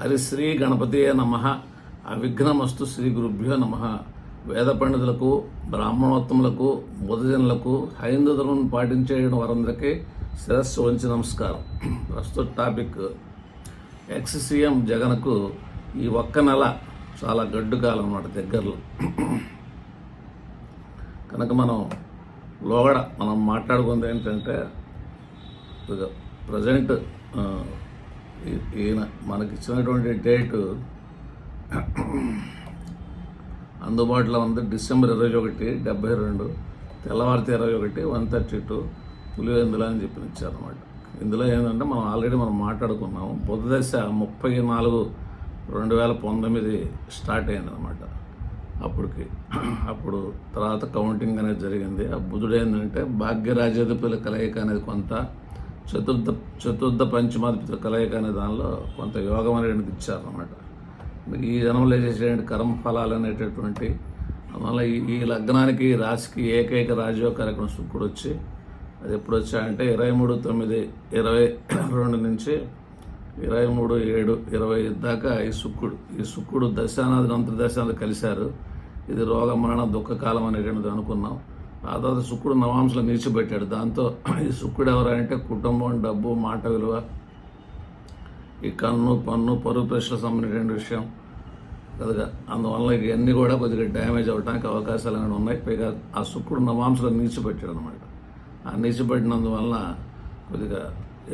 హరిశ్రీ గణపతియే నమ. అవిఘ్నమస్తు శ్రీ గురుభ్యో నమ. వేద పండితులకు బ్రాహ్మణోత్తములకు బుధజనులకు హైందవ ధర్మం పాటించే వారందరికీ శిరస్సు వంచి నమస్కారం. ప్రస్తుత టాపిక్. ఎక్స్ సీఎం జగన్కు ఈ ఒక్క నెల చాలా గడ్డు కాలం అన్నమాట దగ్గరలో. కనుక మనం లోగడ మనం మాట్లాడుకుంది ఏంటంటే ప్రజెంట్ ఈయన మనకి ఇచ్చినటువంటి డేటు అందుబాటులో ఉంది. డిసెంబర్ ఇరవై ఒకటి డెబ్బై రెండు తెల్లవారితే ఇరవై ఒకటి వన్ థర్టీ టూ పులివెందుల అని చెప్పి ఇచ్చారనమాట ఇందులో ఏంటంటే మనం ఆల్రెడీ మనం మాట్లాడుకున్నాము. బుధదశ ముప్పై నాలుగు రెండు వేల పంతొమ్మిది స్టార్ట్ అయింది అనమాట అప్పటికి అప్పుడు తర్వాత కౌంటింగ్ అనేది జరిగింది. ఆ బుధుడు ఏంటంటే భాగ్యరాజాధిపతుల కలయిక అనేది కొంత చతుర్థ చతుర్థ పంచమాధిపతి కలయిక అనే దానిలో కొంత యోగం అనేది ఇచ్చారనమాట ఈ జనంలో చేసేటువంటి కర్మఫలాలు అనేటటువంటి అందువల్ల ఈ ఈ లగ్నానికి రాశికి ఏకైక రాజయోగ కార్యక్రమం శుక్రుడు వచ్చి అది ఎప్పుడు వచ్చాయంటే ఇరవై మూడు తొమ్మిది ఇరవై రెండు నుంచి ఇరవై మూడు ఏడు ఇరవై దాకా ఈ శుక్రుడు ఈ శుక్రుడు దశానాథి అంతర్దశానాథి కలిశారు. ఇది రోగ మరణ దుఃఖకాలం అనేటువంటిది అనుకున్నాం. ఆ తర్వాత శుక్రుడు నవాంశలు నిలిచిపెట్టాడు. దాంతో ఈ శుక్రుడు ఎవరంటే కుటుంబం డబ్బు మాట విలువ ఈ కన్ను పన్ను పరుగు ప్రశ్నలకు సంబంధించిన విషయం కదా అందువల్ల ఇవన్నీ కూడా కొద్దిగా డ్యామేజ్ అవ్వడానికి అవకాశాలు అనేవి ఉన్నాయి? పైగా ఆ శుక్రుడు నవాంశలు నిలిచిపెట్టాడు అనమాట ఆ నిలిచిపెట్టినందువల్ల కొద్దిగా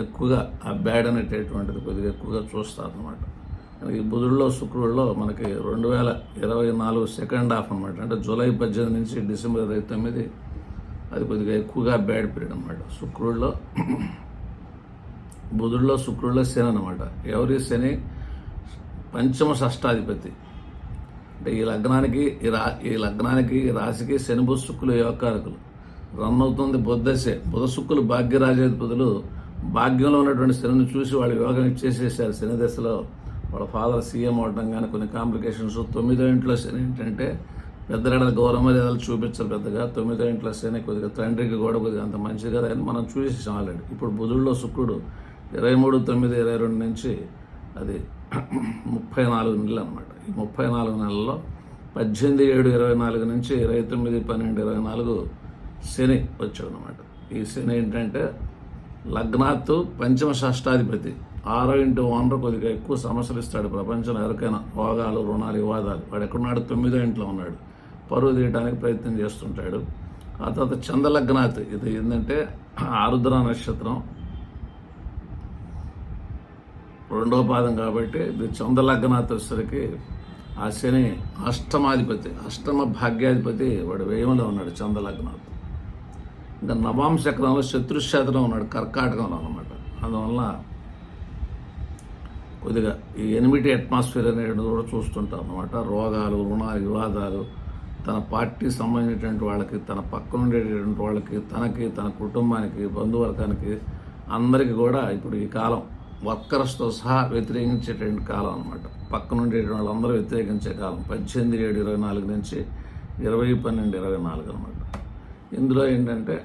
ఎక్కువగా ఆ బ్యాడ్ అనేటటువంటిది కొద్దిగా ఎక్కువగా చూస్తారు అనమాట ఈ బుధుడిలో శుక్రుడిలో మనకి రెండు వేల ఇరవై నాలుగు సెకండ్ హాఫ్ అనమాట అంటే జూలై పద్దెనిమిది నుంచి డిసెంబర్ ఇరవై తొమ్మిది అది కొద్దిగా ఎక్కువగా బ్యాడ్ పీరియడ్ అనమాట శుక్రుడిలో బుధుడిలో శుక్రుడిలో శని అనమాట ఎవరి శని? పంచమ షష్టాధిపతి. అంటే ఈ లగ్నానికి ఈ రా ఈ లగ్నానికి ఈ రాశికి శని బుధ శుక్రులు యోగకారకులు రన్ అవుతుంది బుద్ధశే బుధ శుక్రులు భాగ్యరాజాధిపతులు భాగ్యంలో ఉన్నటువంటి శనిని చూసి వాళ్ళు యోగం ఇచ్చేసేసారు శని దశలో. వాళ్ళ ఫాదర్ సీఎం అవడం కానీ కొన్ని కాంప్లికేషన్స్ తొమ్మిదో ఇంట్లో శని ఏంటంటే పెద్దల గౌరవ మర్యాదలు చూపించారు పెద్దగా. తొమ్మిదో ఇంట్లో శని కొద్దిగా తండ్రికి కూడా కొద్దిగా అంత మంచిది కదా అని మనం చూసేసాం ఆల్రెడీ. ఇప్పుడు బుధుల్లో శుక్రుడు ఇరవై మూడు తొమ్మిది ఇరవై రెండు నుంచి అది ముప్పై నాలుగు నెలలు అనమాట ఈ ముప్పై నాలుగు నెలల్లో పద్దెనిమిది ఏడు ఇరవై నాలుగు నుంచి ఇరవై తొమ్మిది పన్నెండు ఇరవై నాలుగు శని వచ్చాడు అనమాట ఈ శని ఏంటంటే లగ్నాత్తు పంచమ షష్టాధిపతి. ఆరో ఇంటి ఓనర్ కొద్దిగా ఎక్కువ సమస్యలు ఇస్తాడు ప్రపంచంలో ఎవరికైనా. రోగాలు రుణాలు వివాదాలు. వాడు ఎక్కడున్నాడు తొమ్మిదో ఇంట్లో ఉన్నాడు. పరువు తీయడానికి ప్రయత్నం చేస్తుంటాడు. ఆ తర్వాత చందలగ్నాథ్. ఇది ఏంటంటే ఆరుద్ర నక్షత్రం. రెండో పాదం కాబట్టి ఇది చంద్రలగ్నాథ్ వచ్చేసరికి ఆ శని అష్టమాధిపతి అష్టమ భాగ్యాధిపతి వాడు వ్యయంలో ఉన్నాడు చంద్రలగ్నాథ్ ఇంకా నవాంశక్రంలో చక్రంలో ఉన్నాడు కర్కాటకంలో అనమాట అందువల్ల కొద్దిగా ఈ ఎనిమిటి అట్మాస్ఫియర్ అనేటువంటిది కూడా చూస్తుంటాం అనమాట రోగాలు రుణ వివాదాలు తన పార్టీ సంబంధించినటువంటి వాళ్ళకి తన పక్కన ఉండేటటువంటి వాళ్ళకి తనకి తన కుటుంబానికి బంధువర్గానికి అందరికీ కూడా ఇప్పుడు ఈ కాలం వర్కర్స్తో సహా వ్యతిరేకించేటువంటి కాలం అనమాట పక్కన ఉండేటువంటి వాళ్ళందరూ వ్యతిరేకించే కాలం. పద్దెనిమిది ఏడు ఇరవై నాలుగు నుంచి ఇరవై పన్నెండు ఇరవై నాలుగు అనమాట ఇందులో ఏంటంటే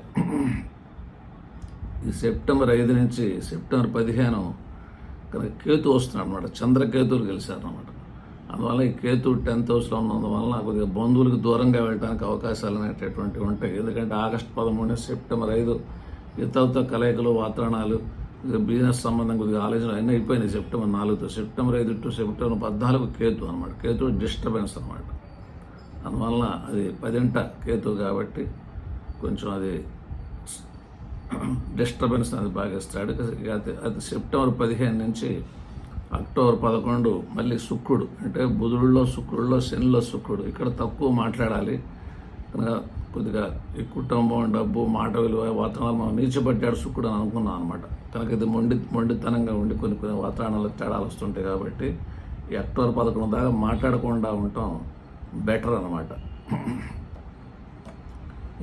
ఈ సెప్టెంబర్ ఐదు నుంచి సెప్టెంబర్ పదిహేను కానీ కేతు వస్తున్నాడు అనమాట చంద్రకేతులు గెలిచారనమాట అందువల్ల ఈ కేతు టెన్త్ హౌస్లో ఉన్నందువల్ల కొద్దిగా బంధువులకు దూరంగా వెళ్ళడానికి అవకాశాలు అనేటటువంటివి ఉంటాయి. ఎందుకంటే ఆగస్టు పదమూడు సెప్టెంబర్ ఐదు ఇతరులతో కలయికలు వాతావరణాలు బిజినెస్ సంబంధం కొద్దిగా ఆలోచనలు అన్నీ అయిపోయినాయి సెప్టెంబర్ నాలుగుతో. సెప్టెంబర్ ఐదు టు సెప్టెంబర్ పద్నాలుగు కేతు అనమాట కేతు డిస్టర్బెన్స్ అనమాట అందువలన అది పదింట కేతు కాబట్టి కొంచెం అది డిస్టర్బెన్స్ అది బాగా ఇస్తాడు. అది సెప్టెంబర్ పదిహేను నుంచి అక్టోబర్ పదకొండు మళ్ళీ శుక్రుడు. అంటే బుధుడిలో శుక్రుడిలో శనిలో శుక్రుడు. ఇక్కడ తక్కువ మాట్లాడాలి. కనుక కొద్దిగా ఈ కుటుంబం డబ్బు మాట విలువ వాతావరణం నీచబడ్డాడు శుక్రుడు అని అనుకున్నాం అనమాట కనుక ఇది మొండి మొండితనంగా ఉండి కొన్ని కొన్ని వాతావరణాలు తేడాలు వస్తుంటాయి కాబట్టి ఈ అక్టోబర్ పదకొండు దాకా మాట్లాడకుండా ఉండటం బెటర్ అనమాట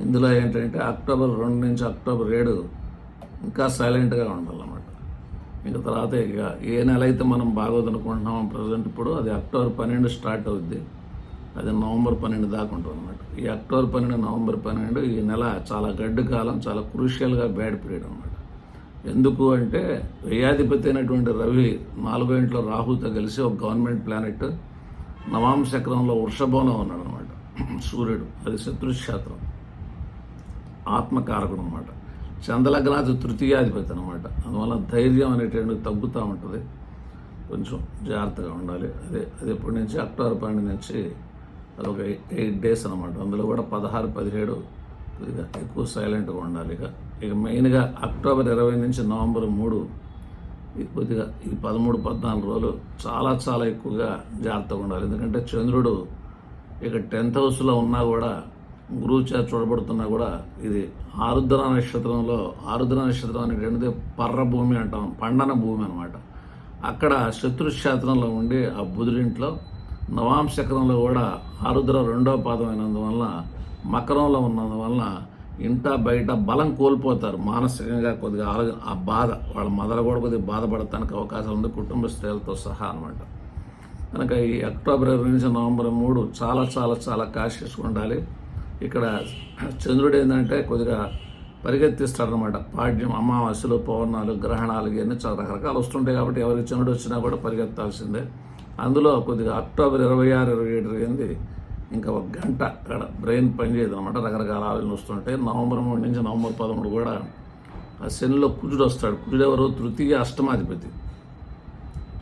ఇందులో ఏంటంటే అక్టోబర్ రెండు నుంచి అక్టోబర్ ఏడు ఇంకా సైలెంట్గా ఉండాలన్నమాట. ఇంకా తర్వాత ఇక ఏ నెల అయితే మనం బాగోదనుకుంటున్నామో ప్రజెంట్ ఇప్పుడు అది అక్టోబర్ పన్నెండు స్టార్ట్ అవుద్ది. అది నవంబర్ పన్నెండు దాకా ఉంటుంది అనమాట ఈ అక్టోబర్ పన్నెండు నవంబర్ పన్నెండు ఈ నెల చాలా గడ్డు కాలం చాలా క్రూషియల్గా బ్యాడ్ పీరియడ్ అనమాట ఎందుకు అంటే వ్యయాధిపతి అయినటువంటి రవి నాలుగో ఇంట్లో రాహుతో కలిసి ఒక గవర్నమెంట్ ప్లానెట్ నవాంశ చక్రంలో వృషభంలో ఉన్నాడు అనమాట సూర్యుడు అది శత్రుక్షేత్రం. ఆత్మకారకుడు అనమాట చంద్రలగ్నాథి తృతీయాధిపతి అనమాట అందువల్ల ధైర్యం అనేటువంటిది తగ్గుతూ ఉంటుంది. కొంచెం జాగ్రత్తగా ఉండాలి. అదే అది ఎప్పటి నుంచి అక్టోబర్ పన్నెండు నుంచి అది ఒక ఎయిట్ డేస్ అనమాట అందులో కూడా పదహారు పదిహేడు కొద్దిగా ఎక్కువ సైలెంట్గా ఉండాలి ఇక. ఇక మెయిన్గా అక్టోబర్ ఇరవై నుంచి నవంబర్ మూడు కొద్దిగా ఈ పదమూడు పద్నాలుగు రోజులు చాలా చాలా ఎక్కువగా జాగ్రత్తగా ఉండాలి. ఎందుకంటే చంద్రుడు ఇక టెన్త్ హౌస్లో ఉన్నా కూడా గురువు చేత చూడబడుతున్నా కూడా ఇది ఆరుద్ర నక్షత్రంలో ఆరుద్ర నక్షత్రం అనేటువంటిది పర్ర భూమి అంటాం పండన భూమి అనమాట అక్కడ శత్రుక్షేత్రంలో ఉండి ఆ బుధుడింట్లో నవాంశకరంలో కూడా ఆరుద్ర రెండో పాదం అయినందువలన మకరంలో ఉన్నందువలన ఇంట బయట బలం కోల్పోతారు. మానసికంగా కొద్దిగా ఆరోగ్య ఆ బాధ వాళ్ళ మదర కూడా కొద్దిగా బాధపడటానికి అవకాశం ఉంది కుటుంబ స్త్రీలతో సహా అనమాట కనుక ఈ అక్టోబర్ ఇరవై నుంచి నవంబర్ మూడు చాలా చాలా చాలా కాషియస్గా ఉండాలి. ఇక్కడ చంద్రుడు ఏంటంటే కొద్దిగా పరిగెత్తిస్తాడు అనమాట పాడ్యం అమావాస్యలు పౌర్ణాలు గ్రహణాలు ఇవన్నీ చాలా రకరకాలు వస్తుంటాయి కాబట్టి ఎవరికి చంద్రుడు వచ్చినా కూడా పరిగెత్తాల్సిందే. అందులో కొద్దిగా అక్టోబర్ ఇరవై ఆరు ఇరవై ఏడు జరిగింది ఇంకా ఒక గంట అక్కడ బ్రెయిన్ పనిచేయదు అనమాట రకరకాల ఆలోచనలు వస్తుంటాయి. నవంబర్ మూడు నుంచి నవంబర్ పదమూడు కూడా ఆ శనిలో కుజుడు వస్తాడు. కుజుడు ఎవరు? తృతీయ అష్టమాధిపతి.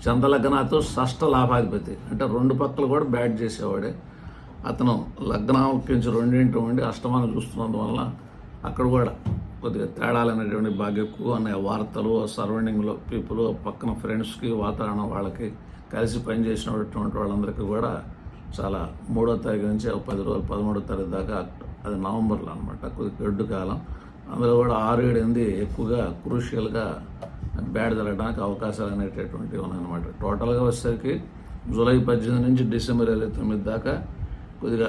చంద్రలగ్నాతో షష్ట లాభాధిపతి. అంటే రెండు పక్కలు కూడా బ్యాట్ చేసేవాడే. అతను లగ్నాంకించి రెండింటి ఉండి అష్టమాన్ని చూస్తున్నందువల్ల అక్కడ కూడా కొద్దిగా తేడాలు అనేటువంటి బాగా ఎక్కువ అనే వార్తలు సరౌండింగ్లో పీపుల్ పక్కన ఫ్రెండ్స్కి వాతావరణం వాళ్ళకి కలిసి పనిచేసినటువంటి వాళ్ళందరికీ కూడా చాలా మూడో తారీఖు నుంచి పది రోజులు పదమూడో తారీఖు దాకా అది నవంబర్లో అనమాట కొద్దిగా గడ్డు కాలం. అందులో కూడా ఆరు ఏడు ఎనిమిది ఎక్కువగా క్రూషియల్గా బ్యాడ్ జరగడానికి అవకాశాలు అనేటటువంటివి ఉన్నాయన్నమాట. టోటల్గా వచ్చేసరికి జూలై పద్దెనిమిది నుంచి డిసెంబర్ ఇరవై తొమ్మిది దాకా కొద్దిగా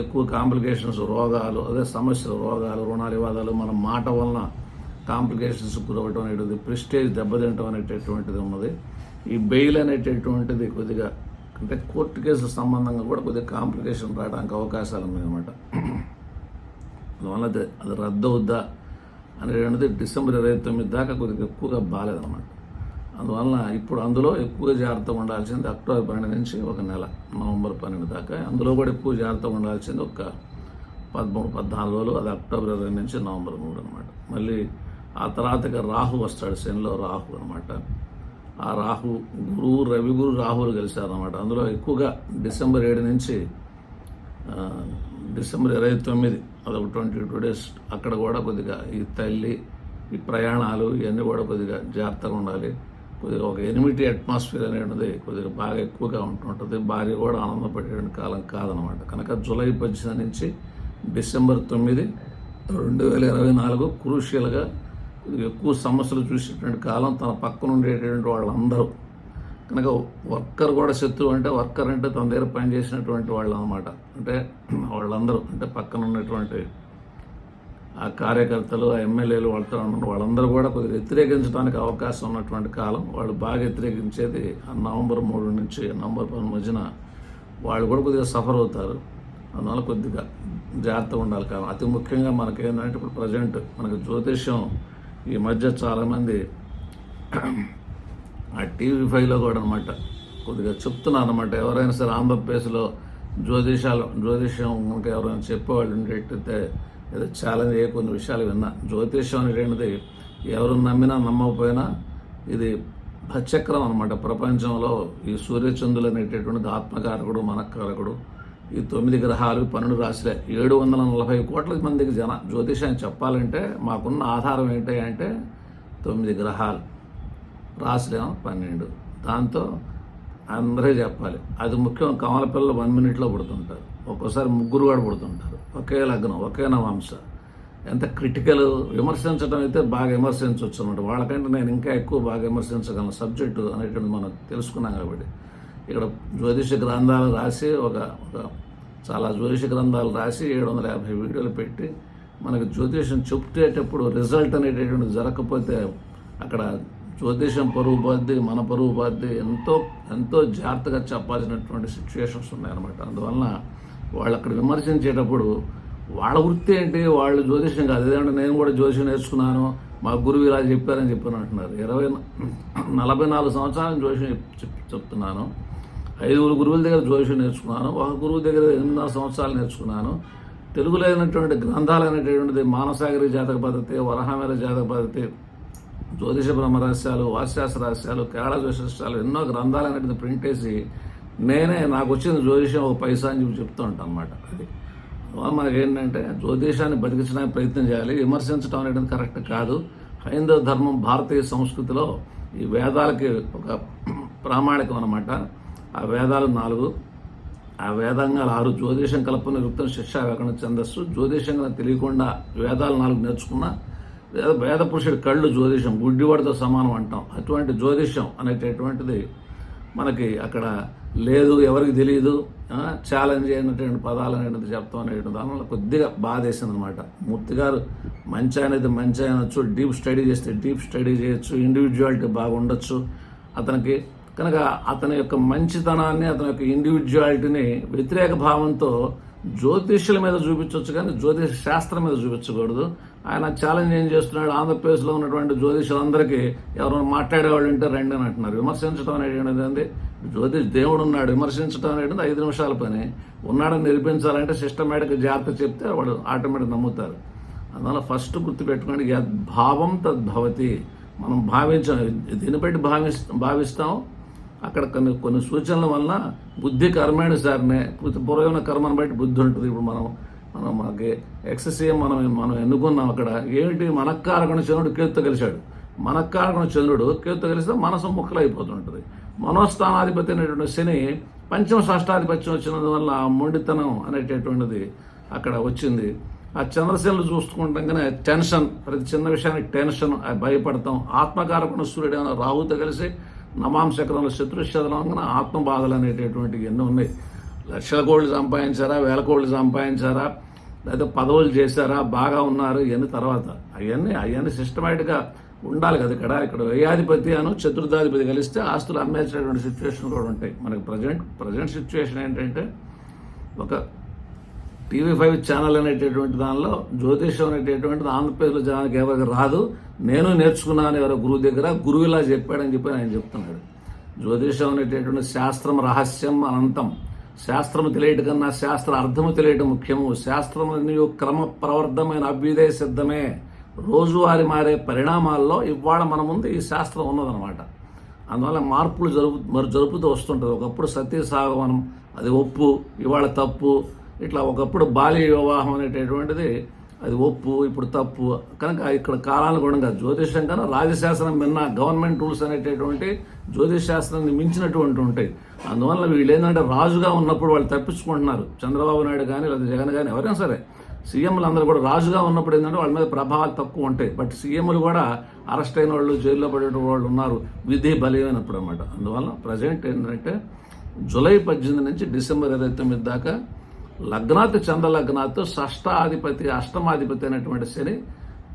ఎక్కువ కాంప్లికేషన్స్ రోగాలు అదే సమస్యలు రోగాలు రుణాలివాదాలు మన మాట వలన కాంప్లికేషన్స్ గురవటం అనేటువంటిది ప్రిస్టేజ్ దెబ్బతింటం అనేటటువంటిది ఉన్నది. ఈ బెయిల్ అనేటటువంటిది కొద్దిగా అంటే కోర్టు కేసు సంబంధంగా కూడా కొద్దిగా కాంప్లికేషన్ రావడానికి అవకాశాలు ఉన్నాయన్నమాట. అందువల్ల అది అది రద్దు అవుద్దా అనేటువంటిది డిసెంబర్ ఇరవై తొమ్మిది దాకా కొద్దిగా ఎక్కువగా బాగాలేదన్నమాట. అందువలన ఇప్పుడు అందులో ఎక్కువ జాగ్రత్తగా ఉండాల్సింది అక్టోబర్ పన్నెండు నుంచి ఒక నెల నవంబర్ పన్నెండు దాకా. అందులో కూడా ఎక్కువ జాగ్రత్తగా ఉండాల్సింది ఒక పదమూడు పద్నాలుగు రోజులు అది అక్టోబర్ ఇరవై నుంచి నవంబర్ మూడు అనమాట మళ్ళీ ఆ తర్వాతగా రాహు వస్తాడు శనిలో రాహు అనమాట ఆ రాహు గురువు రవి గురు రాహులు కలిశారనమాట అందులో ఎక్కువగా డిసెంబర్ ఏడు నుంచి డిసెంబర్ ఇరవై తొమ్మిది అదొక ట్వంటీ టూ డేస్ అక్కడ కూడా కొద్దిగా ఈ తల్లి ఈ ప్రయాణాలు ఇవన్నీ కూడా కొద్దిగా జాగ్రత్తగా ఉండాలి. కొద్దిగా ఒక ఎనిమిటీ అట్మాస్ఫియర్ అనేది కొద్దిగా బాగా ఎక్కువగా ఉంటుంటుంది. భార్య కూడా ఆనందపడేటువంటి కాలం కాదనమాట. కనుక జూలై పద్దెనిమిది నుంచి డిసెంబర్ తొమ్మిది రెండు వేల ఇరవై నాలుగు క్రూషియల్గా ఎక్కువ సమస్యలు చూసేటువంటి కాలం తన పక్కన ఉండేటువంటి వాళ్ళందరూ. కనుక వర్కర్ కూడా శత్రువు అంటే వర్కర్ అంటే తన దగ్గర పనిచేసినటువంటి వాళ్ళు అనమాట అంటే వాళ్ళందరూ అంటే పక్కన ఉన్నటువంటి ఆ కార్యకర్తలు ఆ ఎమ్మెల్యేలు వాళ్ళతో ఉన్న వాళ్ళందరూ కూడా కొద్దిగా వ్యతిరేకించడానికి అవకాశం ఉన్నటువంటి కాలం వాళ్ళు బాగా వ్యతిరేకించేది ఆ నవంబర్ మూడు నుంచి నవంబర్ పది మధ్యన వాళ్ళు కూడా కొద్దిగా సఫర్ అవుతారు. అందువల్ల కొద్దిగా జాగ్రత్తగా ఉండాలి కాలం. అతి ముఖ్యంగా మనకేంటంటే ఇప్పుడు ప్రజెంట్ మనకి జ్యోతిష్యం ఈ మధ్య చాలామంది ఆ టీవీ ఫైవ్లో కూడా అనమాట కొద్దిగా చెప్తున్నారు అనమాట ఎవరైనా సరే ఆంధ్రప్రదేశ్లో జ్యోతిషాలు జ్యోతిష్యం కనుక ఎవరైనా చెప్పేవాళ్ళు ఉండేటైతే ఏదో ఛాలెంజ్ అయ్యే కొన్ని విషయాలు విన్నా. జ్యోతిష్యం అనేటువంటిది ఎవరు నమ్మినా నమ్మకపోయినా ఇది భచక్రం అనమాట ప్రపంచంలో ఈ సూర్యచంద్రులు అనేటటువంటిది ఆత్మకారకుడు మనకారకుడు. ఈ తొమ్మిది గ్రహాలు పన్నెండు రాశులే. ఏడు వందల నలభై కోట్ల మందికి జన జ్యోతిషాన్ని చెప్పాలంటే మాకున్న ఆధారం ఏంటి అంటే తొమ్మిది గ్రహాలు. రాసులేమో పన్నెండు. దాంతో అందరూ చెప్పాలి. అది ముఖ్యం. కమల పిల్లలు వన్ మినిట్లో పుడుతుంటారు. ఒక్కోసారి ముగ్గురు కూడా పుడుతుంటారు. ఒకే లగ్నం ఒకే నవాంశ. ఎంత క్రిటికల్ విమర్శించడం అయితే బాగా విమర్శించవచ్చు అనమాట వాళ్ళకంటే నేను ఇంకా ఎక్కువ బాగా విమర్శించగలను సబ్జెక్టు అనేటువంటి మనం తెలుసుకున్నాం కాబట్టి. ఇక్కడ జ్యోతిష గ్రంథాలు రాసి ఒక ఒక చాలా జ్యోతిష గ్రంథాలు రాసి ఏడు వందల యాభై వీడియోలు పెట్టి మనకు జ్యోతిషం చెప్తేటప్పుడు రిజల్ట్ అనేటటువంటి జరగకపోతే అక్కడ జ్యోతిషం పరువు బాధ్య మన పరువు బాధ్య ఎంతో ఎంతో జాగ్రత్తగా చెప్పాల్సినటువంటి సిచ్యువేషన్స్ ఉన్నాయన్నమాట. అందువలన వాళ్ళు అక్కడ విమర్శించేటప్పుడు వాళ్ళ వృత్తి ఏంటి? వాళ్ళు జ్యోతిషం కాదు. ఏదంటే నేను కూడా జ్యోతిషం నేర్చుకున్నాను. మా గురువు ఇలా చెప్పారని చెప్పాను అంటున్నారు. ఇరవై నలభై నాలుగు సంవత్సరాలు జ్యోతిషం చెప్- చెప్తున్నాను. ఐదుగురు గురువుల దగ్గర జ్యోతిషం నేర్చుకున్నాను. ఒక గురువు దగ్గర ఎనిమిదిన్నర సంవత్సరాలు నేర్చుకున్నాను. తెలుగులో అయినటువంటి గ్రంథాలు అనేటటువంటిది మానసాగరి జాతక పద్ధతి వరహామేర జాతక పద్ధతి జ్యోతిష బ్రహ్మ రహస్యాలు వాస్యాస రహస్యాలు కేరళ జ్యోతిషాలు ఎన్నో గ్రంథాలు ప్రింట్ వేసి నేనే నాకు వచ్చిన జ్యోతిషం ఒక పైసా అని చెప్పి చెప్తూ ఉంటాను అనమాట అది. మనకేంటంటే జ్యోతిషాన్ని బతికించడానికి ప్రయత్నం చేయాలి. విమర్శించడం అనేది కరెక్ట్ కాదు. హైందవ ధర్మం భారతీయ సంస్కృతిలో ఈ వేదాలకి ఒక ప్రామాణికం అనమాట ఆ వేదాలు నాలుగు ఆ వేదాంగాలు ఆరు. జ్యోతిషం కల్పన యుక్తం శిక్ష వ్యాకరణ ఛందస్సు జ్యోతిషంగా తెలియకుండా వేదాలు నాలుగు నేర్చుకున్న వేద వేద పురుషుడి కళ్ళు జ్యోతిషం గుడ్డివాడితో సమానం అంటాం. అటువంటి జ్యోతిషం అనేటటువంటిది మనకి అక్కడ లేదు ఎవరికి తెలియదు ఛాలెంజ్ అయినటువంటి పదాలు అనేటువంటి చెప్తాం అనేటువంటి దానివల్ల కొద్దిగా బాధేసింది అనమాట మూర్తి గారు మంచి అనేది మంచి అనొచ్చు డీప్ స్టడీ చేస్తే డీప్ స్టడీ చేయొచ్చు ఇండివిజువాలిటీ బాగా ఉండొచ్చు అతనికి కనుక అతని యొక్క మంచితనాన్ని అతని యొక్క ఇండివిజువాలిటీని వ్యతిరేక భావంతో జ్యోతిష్యుల మీద చూపించవచ్చు కానీ జ్యోతిష శాస్త్రం మీద చూపించకూడదు. ఆయన ఛాలెంజ్ ఏం చేస్తున్నాడు? ఆంధ్రప్రదేశ్లో ఉన్నటువంటి జ్యోతిషులందరికీ ఎవరైనా మాట్లాడేవాళ్ళు ఉంటే రండి అని అంటున్నారు. విమర్శించడం అనేది ఏంది? జ్యోతిష్ దేవుడు ఉన్నాడు విమర్శించడం అనేది ఐదు నిమిషాల పని. ఉన్నాడని నిరూపించాలంటే సిస్టమేటిక్ జాగ్రత్త చెప్తే వాడు ఆటోమేటిక్ నమ్ముతారు. అందువల్ల ఫస్ట్ గుర్తుపెట్టుకోండి యద్భావం తద్భవతి. మనం భావించాం దీన్ని బట్టి భావిస్ భావిస్తాం. అక్కడ కొన్ని కొన్ని సూచనల వలన బుద్ధి కర్మేణ సారినే పూర్వమైన కర్మను బట్టి బుద్ధి ఉంటుంది. ఇప్పుడు మనం మనం మనకి ఎక్ససీఎం మనం మనం ఎన్నుకున్నాం అక్కడ. ఏంటి? మనక్కారకుని చంద్రుడు కేతుతో కలిశాడు మనక్కారకుని చంద్రుడు కేతుతో కలిస్తే మనసు ముక్కలైపోతుంటుంది. మనోస్థానాధిపతి అనేటువంటి శని పంచమ షష్టాధిపత్యం వచ్చినందువల్ల మొండితనం అనేటటువంటిది అక్కడ వచ్చింది. ఆ చంద్రశీలను చూసుకుంటాగానే టెన్షన్ ప్రతి చిన్న విషయానికి టెన్షన్ భయపడతాం. ఆత్మకారకుణ సూర్యుడు ఏమైనా రాహుతో కలిసి నమాంశకరంలో శత్రుశతలంగా ఆత్మ బాధలు అనేటటువంటివి ఎన్నో ఉన్నాయి. లక్షల కోళ్ళు సంపాదించారా? వేల కోళ్ళు సంపాదించారా? లేదా పదవులు చేశారా బాగా ఉన్నారు ఇవన్నీ తర్వాత. అవన్నీ అవన్నీ సిస్టమేటిక్గా ఉండాలి కదా ఇక్కడ. ఇక్కడ వ్యయాధిపతి అను చతుర్థాధిపతి కలిస్తే ఆస్తులు అమ్మేసినటువంటి సిచ్యువేషన్ కూడా ఉంటాయి. మనకి ప్రజెంట్ ప్రజెంట్ సిచ్యువేషన్ ఏంటంటే ఒక టీవీ ఫైవ్ ఛానల్ అనేటటువంటి దానిలో జ్యోతిషం అనేటటువంటిది ఆంధ్రప్రదేశ్లో జనానికి ఎవరికి రాదు. నేను నేర్చుకున్నాను ఎవరో గురువు దగ్గర గురువు ఇలా చెప్పాడని చెప్పి ఆయన చెప్తున్నాడు. జ్యోతిషం అనేటటువంటి శాస్త్రం రహస్యం అనంతం. శాస్త్రము తెలియట కన్నా శాస్త్ర అర్థము తెలియటం ముఖ్యము. శాస్త్రం క్రమ ప్రవర్ధమైన అభ్యుదయ సిద్ధమే. రోజువారి మారే పరిణామాల్లో ఇవాళ మన ముందు ఈ శాస్త్రం ఉన్నదనమాట అందువల్ల మార్పులు జరుపు మరి జరుపుతూ వస్తుంటుంది. ఒకప్పుడు సత్యసాగమనం అది ఒప్పు ఇవాళ తప్పు ఇట్లా ఒకప్పుడు బాల్య వివాహం అనేటటువంటిది అది ఒప్పు ఇప్పుడు తప్పు. కనుక ఇక్కడ కాలానుగుణంగా జ్యోతిషం కన్నా రాజశాస్త్రం మిన్న గవర్నమెంట్ రూల్స్ అనేటటువంటి జ్యోతిష్ శాస్త్రాన్ని మించినటువంటి ఉంటాయి. అందువల్ల వీళ్ళు ఏంటంటే రాజుగా ఉన్నప్పుడు వాళ్ళు తప్పించుకుంటున్నారు. చంద్రబాబు నాయుడు కానీ లేదా జగన్ కానీ ఎవరైనా సరే. సీఎంలు అందరూ కూడా రాజుగా ఉన్నప్పుడు ఏంటంటే వాళ్ళ మీద ప్రభావాలు తక్కువ ఉంటాయి. బట్ సీఎంలు కూడా అరెస్ట్ అయిన వాళ్ళు జైల్లో పడే వాళ్ళు ఉన్నారు. విధి బలమైనప్పుడు అనమాట అందువల్ల ప్రజెంట్ ఏంటంటే జూలై పద్దెనిమిది నుంచి డిసెంబర్ ఇరవై తొమ్మిది దాకా లగ్నాతి చంద్ర లగ్నాత్ షష్టాధిపతి అష్టమాధిపతి అయినటువంటి శని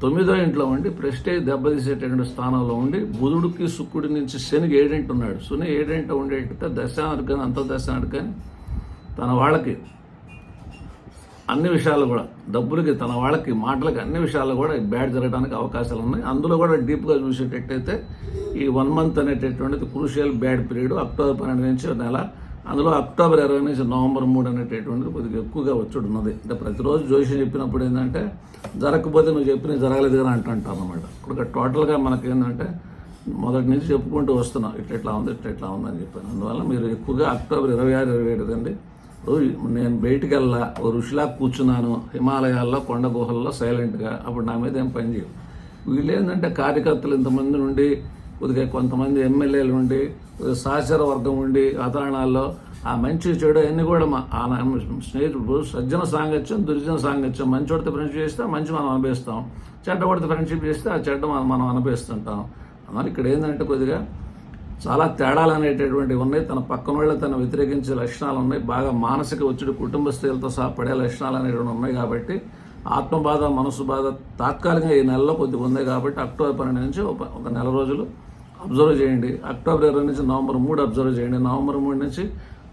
తొమ్మిదో ఇంట్లో ఉండి ప్రెస్టేజ్ దెబ్బతీసేటటువంటి స్థానంలో ఉండి బుధుడికి శుక్రుడి నుంచి శనికి ఏడెంట్ ఉన్నాడు. శని ఏడెంట ఉండేట దశానికి కానీ అంతర్దశానికి కానీ తన వాళ్ళకి అన్ని విషయాలు కూడా డబ్బులకి తన వాళ్ళకి మాటలకి అన్ని విషయాలు కూడా బ్యాడ్ జరగడానికి అవకాశాలు ఉన్నాయి. అందులో కూడా డీప్గా చూసేటట్టయితే ఈ వన్ మంత్ అనేటటువంటిది క్రూషియల్ బ్యాడ్ పీరియడ్ అక్టోబర్ పన్నెండు నుంచి నెల అందులో అక్టోబర్ ఇరవై నుంచి నవంబర్ మూడు అనేటటువంటిది కొద్దిగా ఎక్కువగా వచ్చి ఉన్నది అంటే ప్రతిరోజు జోషి చెప్పినప్పుడు ఏంటంటే జరగకపోతే నువ్వు చెప్పిన జరగలేదు కదా అంటుంటాను అనమాట ఇప్పుడు టోటల్గా మనకి ఏంటంటే మొదటి నుంచి చెప్పుకుంటూ వస్తున్నాం ఇట్లా ఇట్లా ఉంది ఇట్లా ఇట్లా ఉందని చెప్పాను. అందువల్ల మీరు ఎక్కువగా అక్టోబర్ ఇరవై ఆరు ఇరవై ఏడు అండి రోజు నేను బయటికి వెళ్ళా ఓ ఋషిలా కూర్చున్నాను హిమాలయాల్లో కొండ గుహల్లో సైలెంట్గా అప్పుడు నా మీద ఏం పని చేయవు. వీళ్ళు ఏంటంటే కార్యకర్తలు ఇంతమంది నుండి కొద్దిగా కొంతమంది ఎమ్మెల్యేలు ఉండి సహచర వర్గం ఉండి వాతావరణాల్లో ఆ మంచి చెడు అన్నీ కూడా మా ఆ నా స్నేహితుడు సజ్జన సాంగత్యం దుర్జన సాంగత్యం మంచోడితో ఫ్రెండ్షిప్ చేస్తే మంచి మనం అనుభవిస్తాం. చెడ్డవాడితో ఫ్రెండ్షిప్ చేస్తే ఆ చెడ్డ మనం మనం అనుభవిస్తుంటాం. మరి ఇక్కడ ఏంటంటే కొద్దిగా చాలా తేడాలు అనేటటువంటివి ఉన్నాయి. తన పక్కన వాళ్ళు తను వ్యతిరేకించే లక్షణాలు ఉన్నాయి. బాగా మానసిక ఒత్తిడి కుటుంబ స్త్రీలతో సహా పడే లక్షణాలు అనేటువంటి ఉన్నాయి కాబట్టి ఆత్మబాధ మనసు బాధ తాత్కాలికంగా ఈ నెలలో కొద్దిగా ఉంది కాబట్టి అక్టోబర్ పన్నెండు నుంచి ఒక ఒక నెల రోజులు అబ్జర్వ్ చేయండి. అక్టోబర్ ఇరవై నుంచి నవంబర్ మూడు అబ్జర్వ్ చేయండి. నవంబర్ మూడు నుంచి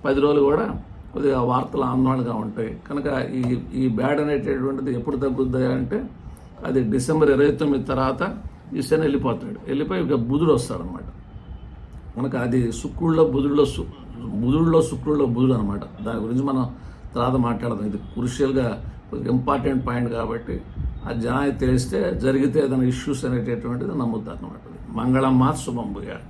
పది రోజులు కూడా కొద్దిగా వార్తలు ఆందోళనగా ఉంటాయి. కనుక ఈ ఈ బ్యాడ్ అనేటటువంటిది ఎప్పుడు తగ్గుద్ది అంటే అది డిసెంబర్ ఇరవై తొమ్మిది తర్వాత ఈ వెళ్ళిపోతాడు. వెళ్ళిపోయి ఇక బుధుడు వస్తాడనమాట. మనకు అది శుక్రుల్లో బుధుడిలో సు బుధుడిలో శుక్రుల్లో బుధుడు అనమాట. దాని గురించి మనం తర్వాత మాట్లాడదాం. ఇది క్రుషియల్గా ఇంపార్టెంట్ పాయింట్ కాబట్టి ఆ జనానికి తెలిస్తే జరిగితే ఏదైనా ఇష్యూస్ అనేటటువంటిది నమ్ముతారు అనమాట மங்களமாக சுமம்புகிறார்